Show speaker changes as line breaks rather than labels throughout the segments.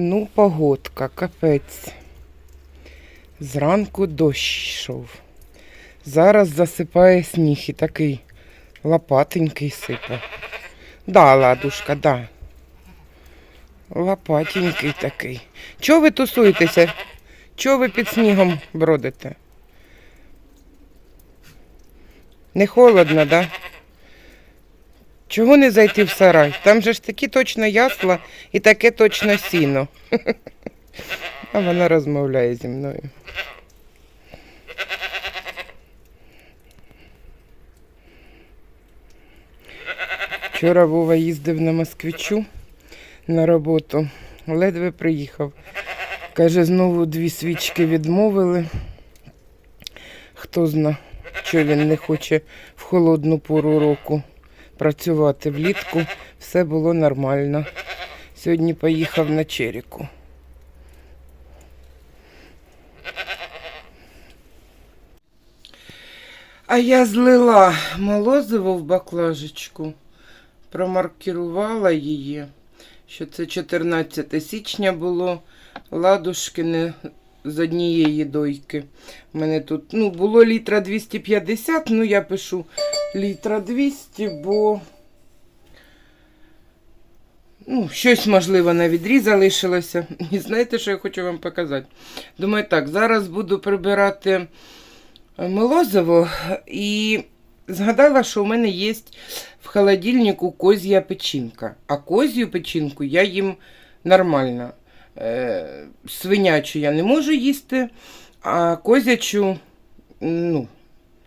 Ну, погодка, капець. Зранку дощ йшов. Зараз засипає сніг і такий лопатенький сипе. Да, ладушка, да. Лопатенький такий. Чого ви тусуєтеся? Чого ви під снігом бродите? Не холодно, да? Чого не зайти в сарай? Там же ж такі точно ясла і таке точно сіно. А вона розмовляє зі мною. Вчора Вова їздив на москвичу на роботу, ледве приїхав. Каже, знову дві свічки відмовили. Хто зна, що він не хоче в холодну пору року працювати влітку. Все було нормально. Сьогодні поїхав на Черіку. А я злила молозиво в баклажечку, промаркірувала її, що це 14 січня було, ладушкине з однієї дойки. У мене тут ну, було літра 250, ну я пишу літра 200, бо ну, щось, можливо, на відрі залишилося. І знаєте, що я хочу вам показати? Думаю, так, зараз буду прибирати молозиво і згадала, що у мене є в холодильнику коз'я печінка. А коз'ю печінку я їм нормально. Е, свинячу я не можу їсти, а козячу, ну,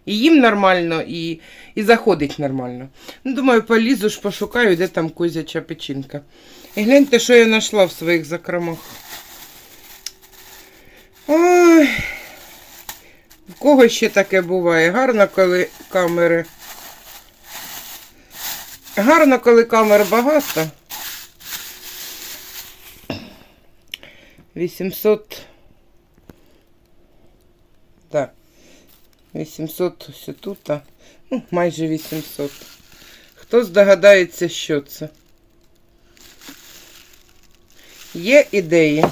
і їм нормально, і, і заходить нормально. Ну, думаю, полізу ж пошукаю, де там козяча печінка. І гляньте, що я знайшла в своїх закромах. Ой. Кого ще таке буває? Гарно, коли камери. Гарно, коли камер багато. 800. Так. 800 ось тут. а, Ну, майже 800. Хто здогадається, що це? Є ідеї.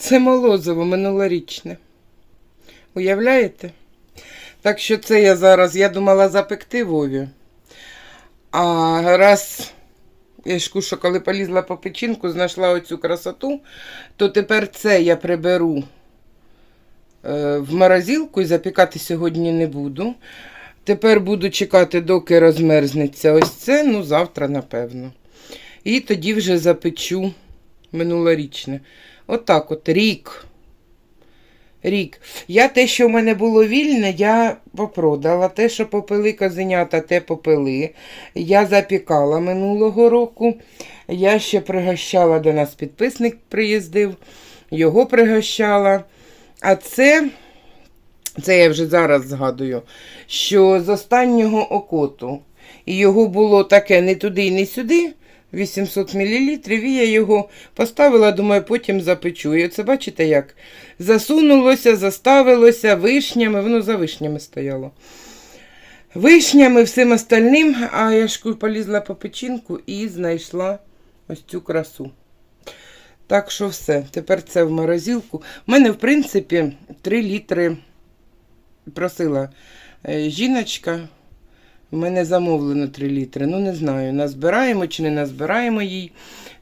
Це молозиво минулорічне. Уявляєте? Так що це я зараз, я думала запекти Вові. А раз я ж коли полізла по печінку, знайшла оцю красоту, то тепер це я приберу е, в морозилку і запікати сьогодні не буду. Тепер буду чекати, доки розмерзнеться ось це, ну завтра, напевно. І тоді вже запечу минулорічне. Отак от, рік. Рік. Я те, що в мене було вільне, я попродала. Те, що попили козенята, те попили. Я запікала минулого року. Я ще пригощала до нас підписник приїздив, його пригощала. А це, це я вже зараз згадую, що з останнього окоту. І його було таке не туди і не сюди. 800 мл, і я його поставила, думаю, потім запечу. І це бачите, як засунулося, заставилося вишнями, воно за вишнями стояло. Вишнями, всім остальним, а я ж полізла по печінку і знайшла ось цю красу. Так що все, тепер це в морозилку. У мене, в принципі, 3 літри просила е, жіночка. У мене замовлено 3 літри. Ну, не знаю, назбираємо чи не назбираємо їй.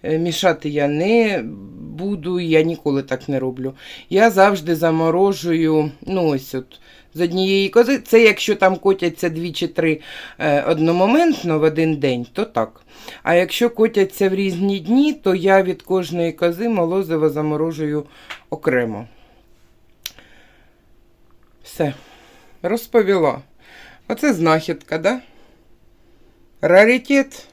Е, Мішати я не буду, я ніколи так не роблю. Я завжди заморожую, ну ось от, з однієї кози. Це якщо там котяться 2 чи 3 е, одномоментно в один день, то так. А якщо котяться в різні дні, то я від кожної кози молозиво заморожую окремо. Все, розповіла. Оце знахідка, да? Раритет.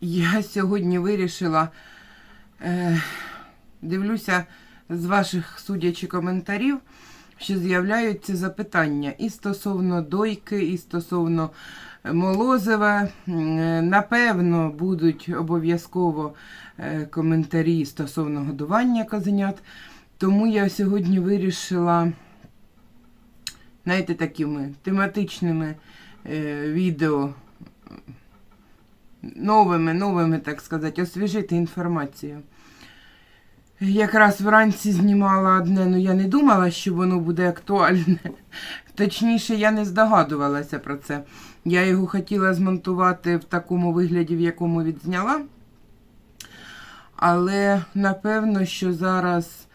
Я сьогодні вирішила, е, дивлюся з ваших судячи коментарів, що з'являються запитання і стосовно дойки, і стосовно молозива. Е, Напевно, будуть обов'язково е, коментарі стосовно годування козенят. Тому я сьогодні вирішила, знаєте, такими тематичними е, відео, новими, новими, так сказати, освіжити інформацію. Якраз вранці знімала одне, ну я не думала, що воно буде актуальне. Точніше, я не здогадувалася про це. Я його хотіла змонтувати в такому вигляді, в якому відзняла. Але напевно, що зараз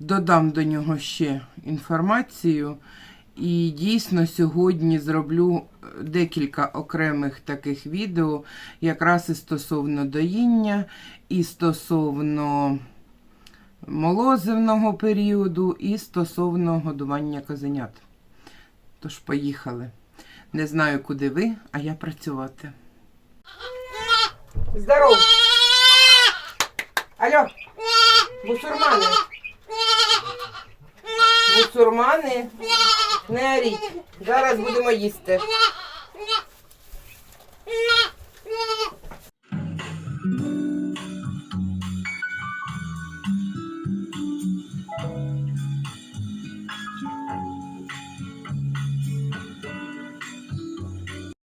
додам до нього ще інформацію. І дійсно сьогодні зроблю декілька окремих таких відео, якраз і стосовно доїння, і стосовно молозивного періоду, і стосовно годування козенят. Тож поїхали. Не знаю, куди ви, а я працювати. Здоров! Алло! Бусурмани! Бусурмани! Не оріть! Зараз будемо їсти.